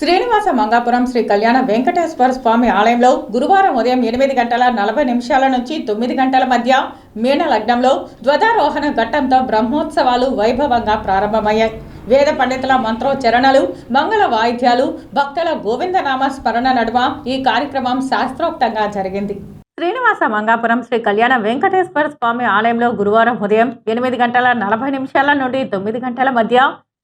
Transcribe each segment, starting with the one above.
శ్రీనివాస మంగాపురం శ్రీ కళ్యాణ వెంకటేశ్వర స్వామి ఆలయంలో గురువారం ఉదయం ఎనిమిది గంటల నలభై నిమిషాల నుంచి తొమ్మిది గంటల మధ్య మీన లగ్నంలో ధ్వజారోహణ ఘట్టంతో బ్రహ్మోత్సవాలు వైభవంగా ప్రారంభమయ్యాయి. వేద పండితుల మంత్రోచ్చరణలు మంగళ వాయిద్యాలు భక్తుల గోవిందనామ స్మరణ నడుమ ఈ కార్యక్రమం శాస్త్రోక్తంగా జరిగింది. శ్రీనివాస మంగాపురం శ్రీ కళ్యాణ వెంకటేశ్వర స్వామి ఆలయంలో గురువారం ఉదయం ఎనిమిది గంటల నలభై నిమిషాల నుండి తొమ్మిది గంటల మధ్య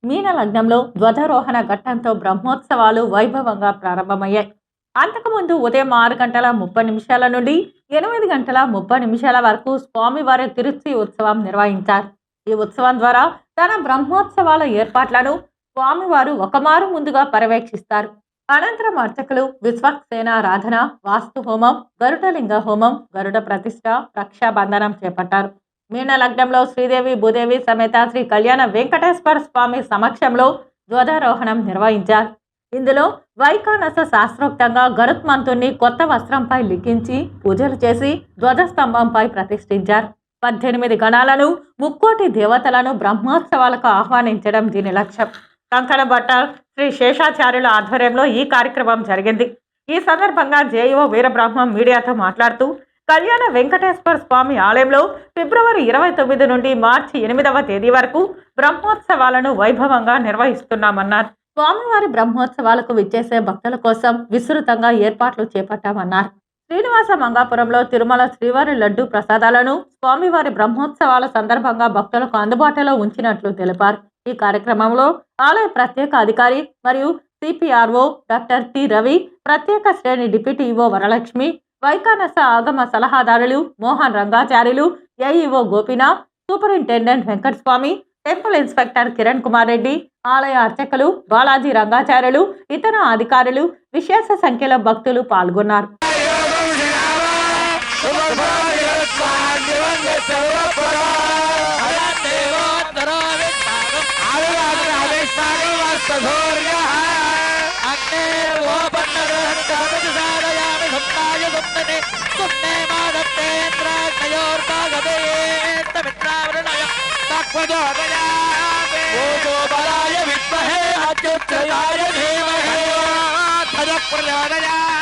మీన లగ్నంలో ధ్వజారోహణ ఘట్టంతో బ్రహ్మోత్సవాలు వైభవంగా ప్రారంభమయ్యాయి. అంతకుముందు ఉదయం ఆరు గంటల ముప్పై నిమిషాల నుండి ఎనిమిది గంటల ముప్పై నిమిషాల వరకు స్వామివారి తిరుచి ఉత్సవం నిర్వహించారు. ఈ ఉత్సవం ద్వారా తన బ్రహ్మోత్సవాల ఏర్పాట్లను స్వామివారు ఒకమారు ముందుగా పర్యవేక్షిస్తారు. అనంతరం అర్చకులు విశ్వక్సేన ఆరాధన వాస్తు హోమం గరుడలింగ హోమం గరుడ ప్రతిష్ట రక్షాబంధనం చేపట్టారు. మీన లగ్నంలో శ్రీదేవి భూదేవి సమేత శ్రీ కళ్యాణ వెంకటేశ్వర స్వామి సమక్షంలో ధ్వజారోహణం నిర్వహించారు. ఇందులో వైకానస శాస్త్రోక్తంగా గరుత్మంతుణ్ణి కొత్త వస్త్రంపై లిఖించి పూజలు చేసి ధ్వజస్తంభంపై ప్రతిష్ఠించారు. పద్దెనిమిది గణాలను ముక్కోటి దేవతలను బ్రహ్మోత్సవాలకు ఆహ్వానించడం దీని లక్ష్యం. కంకణ భట్ట శ్రీ శేషాచార్యుల ఆధ్వర్యంలో ఈ కార్యక్రమం జరిగింది. ఈ సందర్భంగా జేఈఓ వీరబ్రహ్మం మీడియాతో మాట్లాడుతూ కళ్యాణ వెంకటేశ్వర స్వామి ఆలయంలో ఫిబ్రవరి ఇరవై తొమ్మిది నుండి మార్చి ఎనిమిదవ తేదీ వరకు బ్రహ్మోత్సవాలను వైభవంగా నిర్వహిస్తున్నామన్నారు. స్వామివారి బ్రహ్మోత్సవాలకు విచ్చేసే భక్తుల కోసం విస్తృతంగా ఏర్పాట్లు చేపట్టామన్నారు. శ్రీనివాస మంగాపురంలో తిరుమల శ్రీవారి లడ్డు ప్రసాదాలను స్వామివారి బ్రహ్మోత్సవాల సందర్భంగా భక్తులకు అందుబాటులో ఉంచినట్లు తెలిపారు. ఈ కార్యక్రమంలో ఆలయ ప్రత్యేక అధికారి మరియు సిపిఆర్ఓ డాక్టర్ టి రవి ప్రత్యేక శ్రేణి డిప్యూటీ వరలక్ష్మి వైకానస ఆగమ సలహాదారులు Mohan Rangacharyulu AEO Gopinath superintendent Venkataswamy temple inspector Kiran Kumar Reddy ఆలయ అర్చకులు బాలాజీ రంగాచార్యులు ఇతర అధికారులు విశేష సంఖ్యలో భక్తులు పాల్గొన్నారు पूजोबलाय विद्महे अत्युत्तराय धीमहे। देवः